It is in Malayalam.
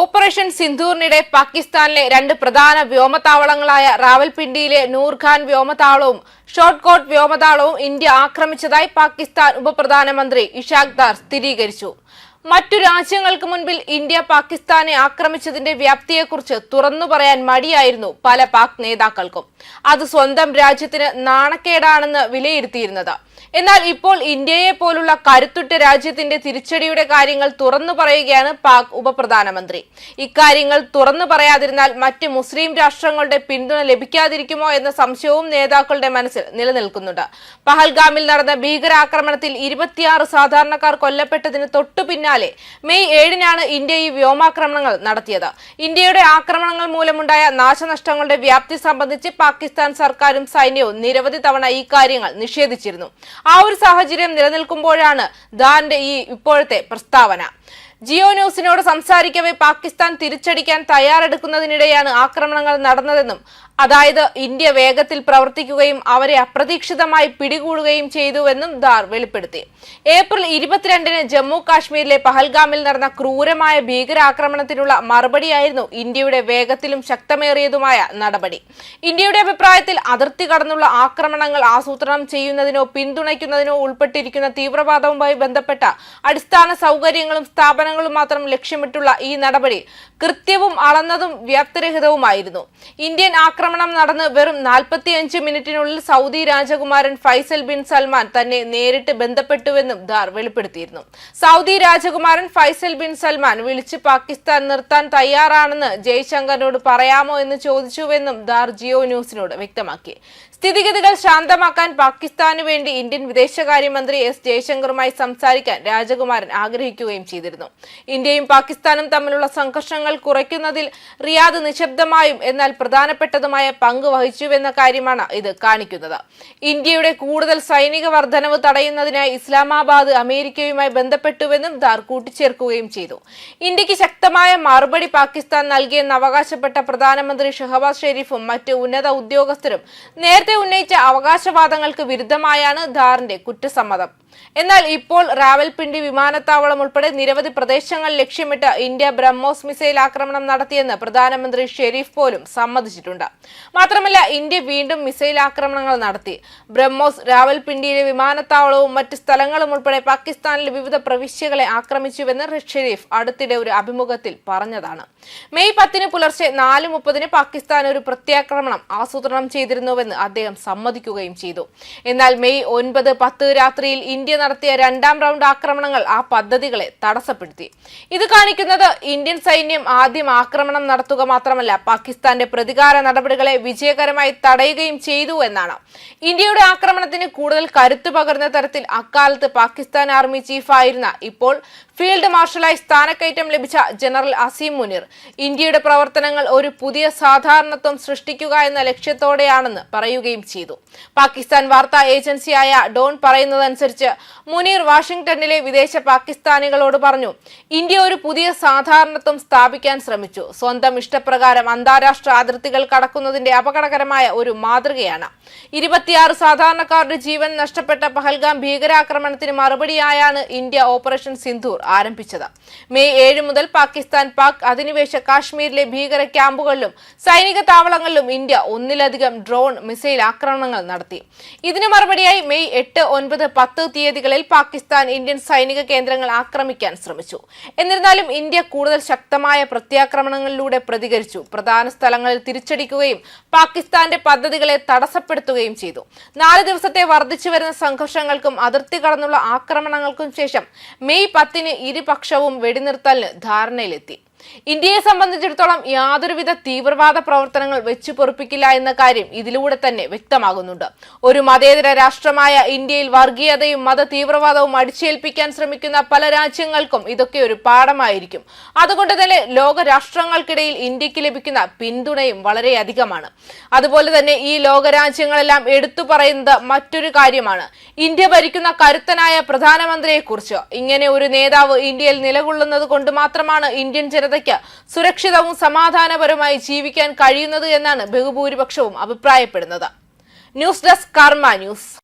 ഓപ്പറേഷൻ സിന്ധൂറിനിടെ പാകിസ്ഥാനിലെ രണ്ട് പ്രധാന വ്യോമതാവളങ്ങളായ റാവൽപിണ്ടിയിലെ നൂർഖാൻ വ്യോമതാവളവും ഷോർട്ട്കോട്ട് വ്യോമതാവളവും ഇന്ത്യ ആക്രമിച്ചതായി പാകിസ്ഥാൻ ഉപപ്രധാനമന്ത്രി ഇഷാഖ് ദാർ സ്ഥിരീകരിച്ചു. മറ്റു രാജ്യങ്ങൾക്ക് മുൻപിൽ ഇന്ത്യ പാകിസ്ഥാനെ ആക്രമിച്ചതിന്റെ വ്യാപ്തിയെക്കുറിച്ച് തുറന്നു പറയാൻ മടിയായിരുന്നു പല പാക് നേതാക്കൾക്കും. അത് സ്വന്തം രാജ്യത്തിന് നാണക്കേടാണെന്ന് വിലയിരുത്തിയിരുന്നത്. എന്നാൽ ഇപ്പോൾ ഇന്ത്യയെ പോലുള്ള കരുത്തുറ്റ രാജ്യത്തിന്റെ തിരിച്ചടിയുടെ കാര്യങ്ങൾ തുറന്നു പറയുകയാണ് പാക് ഉപപ്രധാനമന്ത്രി. ഇക്കാര്യങ്ങൾ തുറന്നു പറയാതിരുന്നാൽ മറ്റ് മുസ്ലിം രാഷ്ട്രങ്ങളുടെ പിന്തുണ ലഭിക്കാതിരിക്കുമോ എന്ന സംശയവും നേതാക്കളുടെ മനസ്സിൽ നിലനിൽക്കുന്നുണ്ട്. പഹൽഗാമിൽ നടന്ന ഭീകരാക്രമണത്തിൽ ഇരുപത്തിയാറ് സാധാരണക്കാർ കൊല്ലപ്പെട്ടതിന് തൊട്ടു പിന്നാലെ മെയ് ഏഴിനാണ് ഇന്ത്യ ഈ വ്യോമാക്രമണങ്ങൾ നടത്തിയത്. ഇന്ത്യയുടെ ആക്രമണങ്ങൾ മൂലമുണ്ടായ നാശനഷ്ടങ്ങളുടെ വ്യാപ്തി സംബന്ധിച്ച് പാകിസ്ഥാൻ സർക്കാരും സൈന്യവും നിരവധി തവണ ഈ കാര്യങ്ങൾ നിഷേധിച്ചിരുന്നു. ആ ഒരു സാഹചര്യം നിലനിൽക്കുമ്പോഴാണ് ദാന്റെ ഈ ഇപ്പോഴത്തെ പ്രസ്താവന. ജിയോ ന്യൂസിനോട് സംസാരിക്കവേ പാകിസ്ഥാൻ തിരിച്ചടിക്കാൻ തയ്യാറെടുക്കുന്നതിനിടെയാണ് ആക്രമണങ്ങൾ നടന്നതെന്നും അതായത് ഇന്ത്യ വേഗത്തിൽ പ്രവർത്തിക്കുകയും അവരെ അപ്രതീക്ഷിതമായി പിടികൂടുകയും ചെയ്തുവെന്നും ദാർ വെളിപ്പെടുത്തി. ഏപ്രിൽ ഇരുപത്തിരണ്ടിന് ജമ്മു കാശ്മീരിലെ പഹൽഗാമിൽ നടന്ന ക്രൂരമായ ഭീകരാക്രമണത്തിനുള്ള മറുപടിയായിരുന്നു ഇന്ത്യയുടെ വേഗത്തിലും ശക്തമേറിയതുമായ നടപടി. ഇന്ത്യയുടെ അഭിപ്രായത്തിൽ അതിർത്തി കടന്നുള്ള ആക്രമണങ്ങൾ ആസൂത്രണം ചെയ്യുന്നതിനോ പിന്തുണയ്ക്കുന്നതിനോ ഉൾപ്പെട്ടിരിക്കുന്ന തീവ്രവാദവുമായി ബന്ധപ്പെട്ട അടിസ്ഥാന സൗകര്യങ്ങളും സ്ഥാപനങ്ങളും മാത്രം ലക്ഷ്യമിട്ടുള്ള ഈ നടപടി കൃത്യവും അളന്നതും വ്യാപ്തരഹിതവുമായിരുന്നു ഇന്ത്യൻ ആക്രമണം നടന്ന് വെറും നാൽപ്പത്തിയഞ്ച് മിനിറ്റിനുള്ളിൽ സൗദി രാജകുമാരൻ ഫൈസൽ ബിൻ സൽമാൻ തന്നെ നേരിട്ട് ബന്ധപ്പെട്ടുവെന്നും ദാർ വെളിപ്പെടുത്തിയിരുന്നു. സൗദി രാജകുമാരൻ ഫൈസൽ ബിൻ സൽമാൻ വിളിച്ച് പാകിസ്ഥാൻ നിർത്താൻ തയ്യാറാണെന്ന് ജയ്ശങ്കറിനോട് പറയാമോ എന്ന് ചോദിച്ചുവെന്നും ദാർ ജിയോ ന്യൂസിനോട് വ്യക്തമാക്കി. സ്ഥിതിഗതികൾ ശാന്തമാക്കാൻ പാകിസ്ഥാനു വേണ്ടി ഇന്ത്യൻ വിദേശകാര്യമന്ത്രി എസ് ജയശങ്കറുമായി സംസാരിക്കാൻ രാജകുമാരൻ ആഗ്രഹിക്കുകയും ചെയ്തിരുന്നു. ഇന്ത്യയും പാകിസ്ഥാനും തമ്മിലുള്ള സംഘർഷങ്ങൾ കുറയ്ക്കുന്നതിൽ റിയാദ് നിശബ്ദമായും എന്നാൽ പ്രധാനപ്പെട്ടതുമായ പങ്ക് വഹിച്ചുവെന്ന കാര്യമാണ് ഇത് കാണിക്കുന്നത്. ഇന്ത്യയുടെ കൂടുതൽ സൈനിക വർധനവ് തടയുന്നതിനായി ഇസ്ലാമാബാദ് അമേരിക്കയുമായി ബന്ധപ്പെട്ടുവെന്നും ദാർ കൂട്ടിച്ചേർക്കുകയും ചെയ്തു. ഇന്ത്യയ്ക്ക് ശക്തമായ മറുപടി പാകിസ്ഥാൻ നൽകിയെന്ന് അവകാശപ്പെട്ട പ്രധാനമന്ത്രി ഷഹബാസ് ഷെരീഫും മറ്റ് ഉന്നത ഉദ്യോഗസ്ഥരും നേരത്തെ ഉന്നയിച്ച അവകാശവാദങ്ങൾക്ക് വിരുദ്ധമായാണ് ധാറിന്റെ കുറ്റസമ്മതം. എന്നാൽ ഇപ്പോൾ റാവൽപിണ്ടി വിമാനത്താവളം ഉൾപ്പെടെ നിരവധി പ്രദേശങ്ങൾ ലക്ഷ്യമിട്ട് ഇന്ത്യ ബ്രഹ്മോസ് മിസൈൽ ആക്രമണം നടത്തിയെന്ന് പ്രധാനമന്ത്രി ഷെരീഫ് പോലും സമ്മതിച്ചിട്ടുണ്ട്. മാത്രമല്ല ഇന്ത്യ വീണ്ടും മിസൈൽ ആക്രമണങ്ങൾ നടത്തി. ബ്രഹ്മോസ് റാവൽപിണ്ടിയിലെ വിമാനത്താവളവും മറ്റ് സ്ഥലങ്ങളും ഉൾപ്പെടെ പാകിസ്ഥാനിലെ വിവിധ പ്രവിശ്യകളെ ആക്രമിച്ചുവെന്ന് ഷെരീഫ് അടുത്തിടെ ഒരു അഭിമുഖത്തിൽ പറഞ്ഞതാണ്. മെയ് പത്തിന് പുലർച്ചെ നാല് മുപ്പതിന് പാകിസ്ഥാൻ ഒരു പ്രത്യാക്രമണം ആസൂത്രണം ചെയ്തിരുന്നുവെന്ന് അദ്ദേഹം സമ്മതിക്കുകയും ചെയ്തു. എന്നാൽ മെയ് ഒൻപത് പത്ത് രാത്രിയിൽ ഇന്ത്യ നടത്തിയ രണ്ടാം റൗണ്ട് ആക്രമണങ്ങൾ ആ പദ്ധതികളെ തടസ്സപ്പെടുത്തി. ഇത് കാണിക്കുന്നത് ഇന്ത്യൻ സൈന്യം ആദ്യം ആക്രമണം നടത്തുക മാത്രമല്ല പാകിസ്ഥാന്റെ പ്രതികാര നടപടികളെ വിജയകരമായി തടയുകയും ചെയ്തു എന്നാണ്. ഇന്ത്യയുടെ ആക്രമണത്തിന് കൂടുതൽ കരുത്തു പകർന്ന തരത്തിൽ അക്കാലത്ത് പാകിസ്ഥാൻ ആർമി ചീഫായിരുന്ന ഇപ്പോൾ ഫീൽഡ് മാർഷലായി സ്ഥാനക്കയറ്റം ലഭിച്ച ജനറൽ അസീം മുനീർ. ഇന്ത്യയുടെ പ്രവർത്തനങ്ങൾ ഒരു പുതിയ സാധാരണത്വം സൃഷ്ടിക്കുക എന്ന ലക്ഷ്യത്തോടെയാണെന്ന് പറയുകയും ചെയ്തു. പാകിസ്ഥാൻ വാർത്താ ഏജൻസിയായ ഡോൺ പറയുന്നതനുസരിച്ച് മുനീർ വാഷിംഗ്ടണിലെ വിദേശ പാകിസ്ഥാനികളോട് പറഞ്ഞു ഇന്ത്യ ഒരു പുതിയ സാധാരണത്വം സ്ഥാപിക്കാൻ ശ്രമിച്ചു. സ്വന്തം ഇഷ്ടപ്രകാരം അന്താരാഷ്ട്ര അതിർത്തികൾ കടക്കുന്നതിന്റെ അപകടകരമായ ഒരു മാതൃകയാണ്. ഇരുപത്തിയാറ് സാധാരണക്കാരുടെ ജീവൻ നഷ്ടപ്പെട്ട പഹൽഗാം ഭീകരാക്രമണത്തിന് മറുപടിയായാണ് ഇന്ത്യ ഓപ്പറേഷൻ സിന്ധൂർ ആരംഭിച്ചത്. മെയ് ഏഴ് മുതൽ പാകിസ്ഥാൻ പാക് അധിനിവേശ കാശ്മീരിലെ ഭീകര ക്യാമ്പുകളിലും സൈനിക താവളങ്ങളിലും ഇന്ത്യ ഒന്നിലധികം ഡ്രോൺ മിസൈൽ ആക്രമണങ്ങൾ നടത്തി. ഇതിനു മറുപടിയായി മെയ് എട്ട് ഒൻപത് പത്ത് തീയതികളിൽ പാകിസ്ഥാൻ ഇന്ത്യൻ സൈനിക കേന്ദ്രങ്ങൾ ആക്രമിക്കാൻ ശ്രമിച്ചു. എന്നിരുന്നാലും ഇന്ത്യ കൂടുതൽ ശക്തമായ പ്രത്യാക്രമണങ്ങളിലൂടെ പ്രതികരിച്ചു. പ്രധാന സ്ഥലങ്ങളിൽ തിരിച്ചടിക്കുകയും പാകിസ്ഥാന്റെ പദ്ധതികളെ തടസ്സപ്പെടുത്തുകയും ചെയ്തു. നാല് ദിവസത്തെ വർദ്ധിച്ചു വരുന്ന സംഘർഷങ്ങൾക്കും അതിർത്തി കടന്നുള്ള ആക്രമണങ്ങൾക്കും ശേഷം മെയ് പത്തിന് ഇരുപക്ഷവും വെടിനിർത്തലിന് ധാരണയിലെത്തി. ഇന്ത്യയെ സംബന്ധിച്ചിടത്തോളം യാതൊരുവിധ തീവ്രവാദ പ്രവർത്തനങ്ങൾ വെച്ചു പൊറുപ്പിക്കില്ല എന്ന കാര്യം ഇതിലൂടെ തന്നെ വ്യക്തമാകുന്നുണ്ട്. ഒരു മതേതര രാഷ്ട്രമായ ഇന്ത്യയിൽ വർഗീയതയും മത തീവ്രവാദവും അടിച്ചേൽപ്പിക്കാൻ ശ്രമിക്കുന്ന പല രാജ്യങ്ങൾക്കും ഇതൊക്കെ ഒരു പാഠമായിരിക്കും. അതുകൊണ്ട് തന്നെ ലോക രാഷ്ട്രങ്ങൾക്കിടയിൽ ഇന്ത്യയ്ക്ക് ലഭിക്കുന്ന പിന്തുണയും വളരെയധികമാണ്. അതുപോലെ തന്നെ ഈ ലോകരാജ്യങ്ങളെല്ലാം എടുത്തു പറയുന്നത് മറ്റൊരു കാര്യമാണ്. ഇന്ത്യ ഭരിക്കുന്ന കരുത്തനായ പ്രധാനമന്ത്രിയെക്കുറിച്ച് ഇങ്ങനെ ഒരു നേതാവ് ഇന്ത്യയിൽ നിലകൊള്ളുന്നത് കൊണ്ട് മാത്രമാണ് ഇന്ത്യൻ ജനത ജനതയ്ക്ക് സുരക്ഷിതവും സമാധാനപരമായി ജീവിക്കാൻ കഴിയുന്നത് എന്നാണ് ബഹുഭൂരിപക്ഷവും അഭിപ്രായപ്പെടുന്നത്. News desk Karma news.